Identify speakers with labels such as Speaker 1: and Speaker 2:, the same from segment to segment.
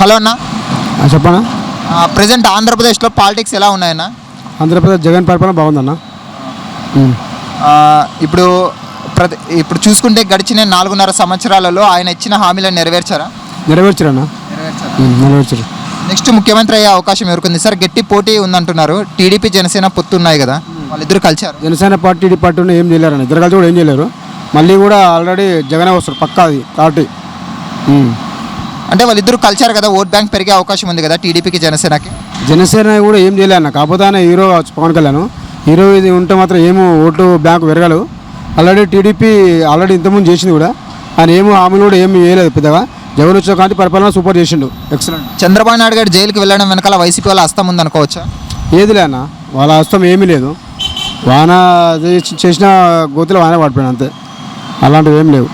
Speaker 1: Hello అన్న.
Speaker 2: చెప్పనా?
Speaker 1: Present ఆంధ్రప్రదేశ్లో పాలిటిక్స్ ఎలా ఉన్నాయన్న?
Speaker 2: ఆంధ్రప్రదేశ్ జగన్ పరిపాలన బాగుందన్న?
Speaker 1: ఇప్పుడు ప్రతి ఇప్పుడు చూసుకుంటే గడిచిన నాలుగున్నర సంవత్సరాలలో ఆయన ఇచ్చిన హామీలను నెరవేర్చారా?
Speaker 2: నెరవేర్చరన్న?
Speaker 1: నెరవేర్చారు? నెక్స్ట్ ముఖ్యమంత్రి అయ్యే అవకాశం ఎవరికుంది? సార్ గట్టి పోటీ ఉందంటున్నారు. టీడీపీ జనసేన పొత్తు ఉన్నాయి కదా వాళ్ళిద్దరు కలిశారు.
Speaker 2: జనసేన పార్టీ టీడీ పార్టీ ఏం చేయలేరన్న. ఇద్దరు కలిసి కూడా ఏం చేయలేరు. మళ్ళీ కూడా ఆల్రెడీ జగనే వస్తారు. పక్కా అది ఉమ్.
Speaker 1: అంటే వాళ్ళిద్దరు కలిశారు కదా ఓట్ బ్యాంక్ పెరిగే అవకాశం ఉంది కదా టీడీపీకి జనసేనకి?
Speaker 2: జనసేన కూడా ఏం చేయలే అన్న. కాకపోతే ఆయన హీరో కావచ్చు పవన్ కళ్యాణ్. హీరో ఇది ఉంటే మాత్రం ఏమో ఓటు బ్యాంక్ పెరగలు ఆల్రెడీ టీడీపీ ఆల్రెడీ ఇంతకుముందు చేసింది కూడా. ఆయన ఏమో హామీలు కూడా ఏమి చేయలేదు పెద్దగా. జగన్ వచ్చే కానీ పరిపాలన సూపర్ చేసిండు. ఎక్సలెంట్
Speaker 1: చంద్రబాబు నాయుడు గారు జైలుకి వెళ్ళడం వెనకాల వైసీపీ వాళ్ళ హస్తం ఉంది అనుకోవచ్చా
Speaker 2: ఏదిలే అన్న. వాళ్ళ హస్తం ఏమీ లేదు. వాన చేసి- చేసిన గోతులు వాన పడిపోయాడు అంతే. అలాంటివి ఏం లేవు.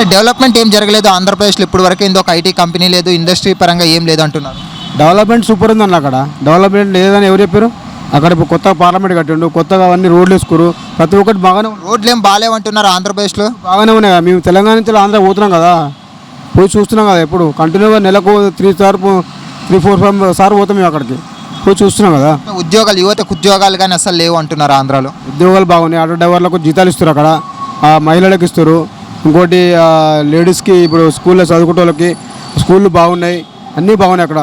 Speaker 1: అంటే డెవలప్మెంట్ ఏం జరగలేదు ఆంధ్రప్రదేశ్లో ఇప్పుడు వరకు ఇందో ఒక ఐటీ కంపెనీ లేదు ఇండస్ట్రీ పరంగా ఏం లేదు అంటున్నారు.
Speaker 2: డెవలప్మెంట్ సూపర్ ఉందన్న అక్కడ. డెవలప్మెంట్ లేదని ఎవరు చెప్పారు? అక్కడ ఇప్పుడు కొత్తగా పార్లమెంట్ కట్టిండు కొత్తగా అవన్నీ రోడ్లు వేసుకోరు ప్రతి ఒక్కటి బాగానే.
Speaker 1: రోడ్లు ఏం బాగాలేవంటున్నారు ఆంధ్రప్రదేశ్లో?
Speaker 2: బాగానే ఉన్నాయి. మేము తెలంగాణ నుంచి ఆంధ్ర పోతున్నాం కదా. పోయి చూస్తున్నాం కదా ఎప్పుడు. కంటిన్యూగా నెలకు three sir three four five sir పోతాం మేము అక్కడికి. పోయి చూస్తున్నాం కదా.
Speaker 1: ఉద్యోగాలు యువతకు ఉద్యోగాలు కానీ అసలు లేవు అంటున్నారు ఆంధ్రాలో.
Speaker 2: ఉద్యోగాలు బాగున్నాయి. ఆటో డ్రైవర్లకు జీతాలు ఇస్తారు అక్కడ. ఆ మహిళలకు ఇస్తారు ఇంకోటి లేడీస్కి ఇప్పుడు స్కూల్లో చదువుకునే వాళ్ళకి స్కూళ్ళు బాగున్నాయి అన్నీ బాగున్నాయి అక్కడ.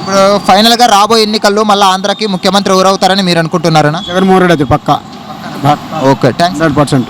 Speaker 1: ఇప్పుడు ఫైనల్గా రాబోయే ఎన్నికల్లో మళ్ళీ ఆంధ్రాకి ముఖ్యమంత్రి ఎవరవుతారని మీరు అనుకుంటున్నారనా?
Speaker 2: జగన్మోహన్ రెడ్డి అయితే పక్కా.
Speaker 1: Okay thanks
Speaker 2: hundred percent.